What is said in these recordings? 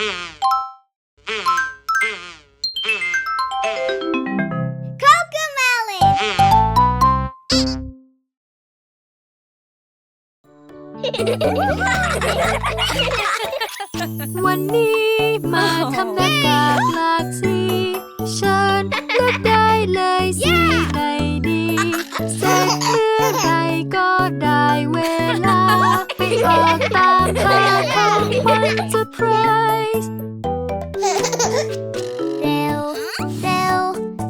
วันนี้มาทำหน้ากากหลากสีเชิญเลือกได้เลยสีไหนดีเสร็จเมื่อไหรก็ได้เวลา ไปออกตามหาของข วัญเซอร์ไพรส์เร็ว เร็ว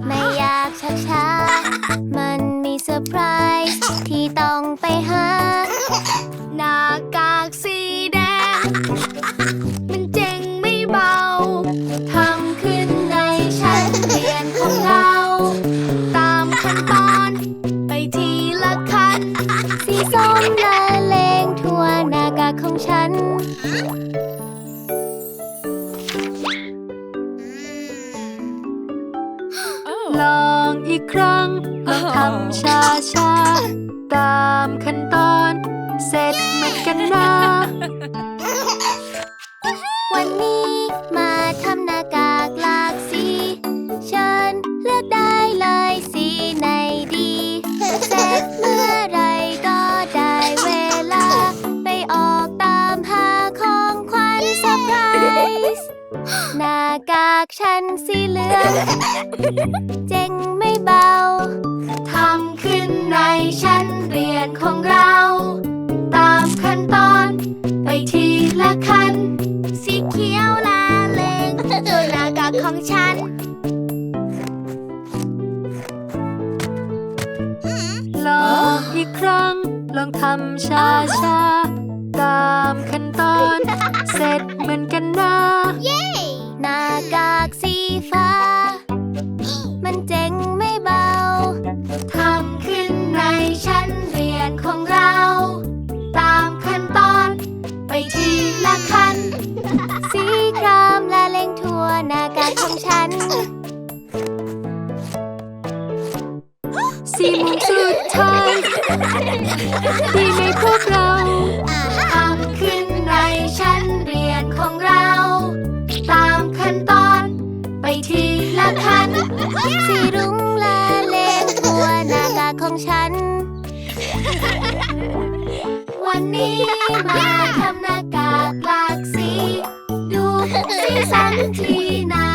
ไม่อยากช้าช้าๆมันมีเซอร์ไพรส์ที่ต้องไปหา หน้ากากสีแดง มันเจ๋งไม่เบา ทำขึ้นในชั้นเรียนของเรา ตามขั้นตอน ไปทีละขั้น สีส้มละเลงทั่วหน้ากากของฉัน ลองอีกครั้งลองทำช้าช้าๆตามขั้นตอน เสร็จเหมือนกันนะ วันนี้มาทำากากฉันสีเหลืองเจ๋งไม่เบา ทำขึ้นในชั้นเรียนของเรา ตามขั้นตอนไปทีละขั้น สีเขียวลาเลงตัวหน้ากากของฉัน ลองอีกครั้ง ลองทำช้าช้าๆ ตามขั้นตอน เสร็จเหมือนกันนะากากของฉัน สีม่วงสุดท้ายดีไหมพวกเราทำขึ้นในชั้นเรียนของเรา ตามขั้นตอนไปทีละขั้นสีรุ้งละเลงทั่วหน้ากากของฉัน วันนี้มาทำหน้ากากหลากสี ดูสีสันที่หน้า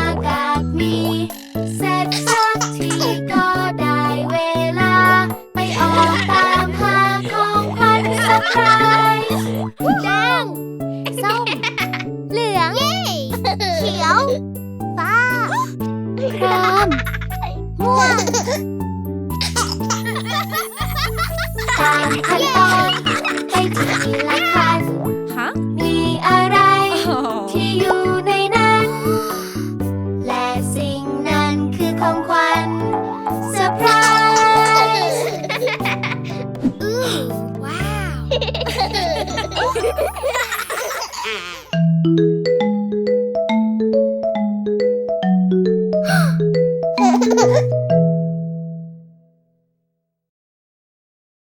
ม่วงตามขั้นตอนไปทีละขั้นมีอะไรที่อยู่ในนั้น และสิ่งนั้นคือของขวัญเซอร์ไพรส์ว้าว